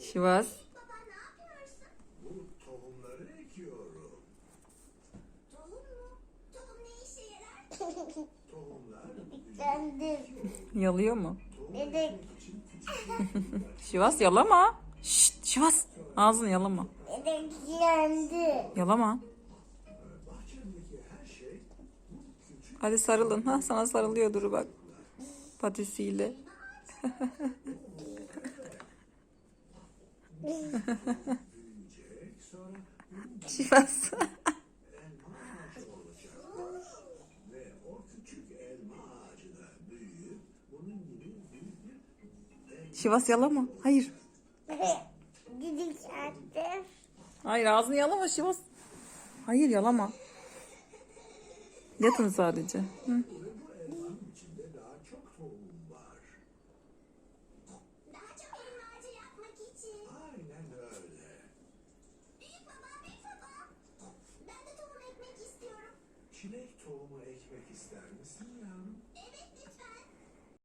Şivas. Baba ne yapıyorsun? Bu tohumları ekiyorum. Tohum mu? Tohum ne işe yarar? Tohumlar Kendim. Yalıyor mu? Dedek. Şivas yalama. Şşt Şivas. Ağzını yalama. Dedek yendi. Yalama. şey Hadi sarılın. Ha sana sarılıyor Duru bak. Patisiyle. Sonra Şivas. yalama. Hayır. Dedik attım. Hayır ağzını yalama Şivas. Hayır yalama. Yatın sadece. Hı. Çilek tohumu ekmek ister misin yavrum?